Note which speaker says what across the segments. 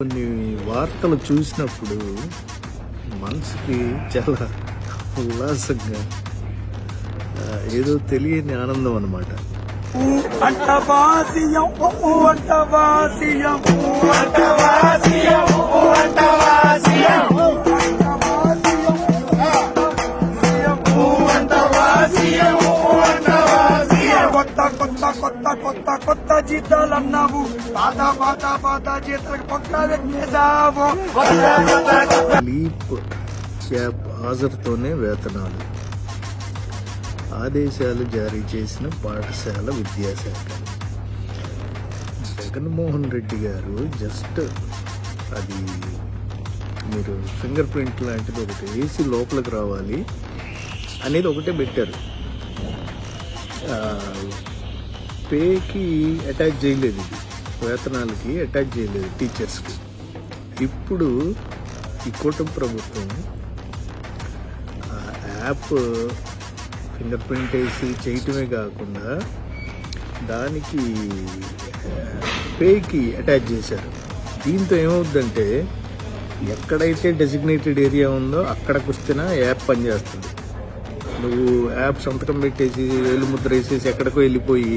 Speaker 1: కొన్ని వార్తలు చూసినప్పుడు మనసుకి చాలా ఉల్లాసంగా ఏదో తెలియని ఆనందం అనమాట
Speaker 2: అంటవాసియం. కొత్త కొత్త కొత్త కొత్త జీతాలు అన్నావు పాత పాత పాత జీతాలకు పక్క
Speaker 1: లీప్ హాజరుతోనే వేతనాలు. ఆదేశాలు జారీ చేసిన పాఠశాల విద్యాశాఖ. జగన్మోహన్ రెడ్డి గారు జస్ట్ అది మీరు ఫింగర్ ప్రింట్ లాంటిది ఒకటి వేసి లోపలికి రావాలి అనేది ఒకటే పెట్టారు. ఆ, పేకి అటాచ్ చేయలేదు. ఇది వేతనాలకి అటాచ్ చేయలేదు టీచర్స్కి ఇప్పుడు ఈ కూటమి ప్రభుత్వం యాప్ ఫింగర్ ప్రింట్ వేసి చేయటమే కాకుండా దానికి పేకి అటాచ్ చేశారు. దీంతో ఏమవుద్దంటే ఎక్కడైతే డెసిగ్నేటెడ్ ఏరియా ఉందో అక్కడికి వస్తేనే యాప్ పనిచేస్తుంది. నువ్వు యాప్ సంతకం పెట్టేసి వేలు ముద్ర వేసేసి ఎక్కడికో వెళ్ళిపోయి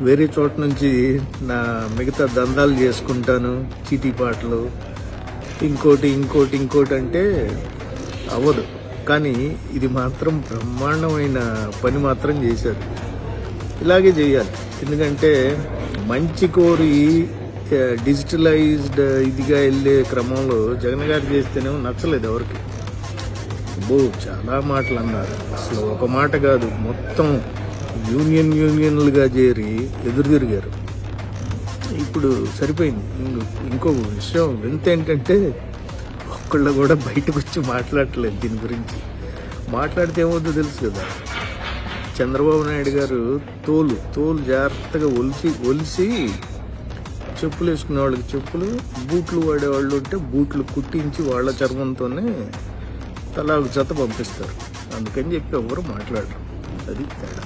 Speaker 1: వేరే చోట నుంచి నా మిగతా దందాలు చేసుకుంటాను చీటీ పాటలు. ఇంకోటి ఇంకోటి ఇంకోటి అంటే అవ్వదు. కానీ ఇది మాత్రం బ్రహ్మాండమైన పని మాత్రం చేశారు. ఇలాగే చేయాలి. ఎందుకంటే మంచి కోరి డిజిటలైజ్డ్ ఇదిగా వెళ్ళే క్రమంలో జగన్ గారు చేస్తేనేమో నచ్చలేదు ఎవరికి. అబ్బో చాలా మాటలు అన్నారు. అసలు ఒక మాట కాదు మొత్తం. యూనియన్ యూనియన్లుగా చేరి ఎదురు తిరిగారు. ఇప్పుడు సరిపోయింది. ఇంకో- విషయం వింత ఏంటంటే ఒక్కళ్ళు కూడా బయటకు వచ్చి మాట్లాడట్లేదు దీని గురించి. మాట్లాడితే ఏమవుతుందో తెలుసు కదా. చంద్రబాబు నాయుడు గారు తోలు తోలు జాగ్రత్తగా ఒలిసి ఒలిసి చెప్పులు వేసుకునే వాళ్ళకి చెప్పులు బూట్లు వాడేవాళ్ళు ఉంటే బూట్లు కుట్టించి వాళ్ళ చర్మంతోనే తలా ఒక జత పంపిస్తారు. అందుకని చెప్పి ఎవరు మాట్లాడరు. అది తేడా.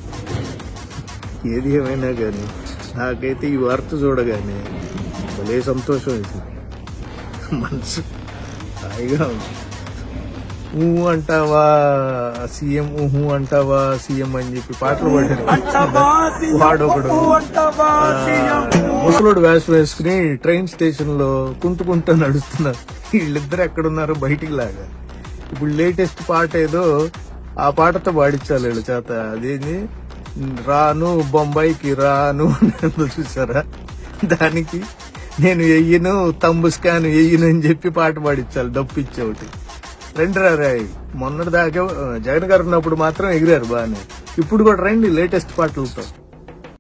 Speaker 1: ఏది ఏమైనా కానీ నాకైతే ఈ వార్త చూడగానే భలే సంతోషం వేసింది. మనసు హాయిగా ఉంది. ఊ అంటావా సీఎం ఊహు అంటావా సీఎం అని చెప్పి పాటలు పాడారు. వాడొకడు ముసలోడు వేషం వేసుకుని ట్రైన్ స్టేషన్లో కుంటుకుంటూ నడుస్తున్నారు. వీళ్ళిద్దరు ఎక్కడున్నారు బయటికి లాగా ఇప్పుడు లేటెస్ట్ పాట ఏదో ఆ పాటతో పాడించాలి వీళ్ళ చేత. అదేంది? రాను బొంబాయికి రాను అని చూసారా? దానికి నేను వెయ్యను తంబు స్కాన్ వెయ్యను అని చెప్పి పాట పాడించాలి డప్పిచ్చే ఒకటి. రండి రాయి రాయ్. మొన్నటి దాకా జగన్ గారు ఉన్నప్పుడు మాత్రం ఎగిరారు బాగానే. ఇప్పుడు కూడా రండి లేటెస్ట్ పాటలతో.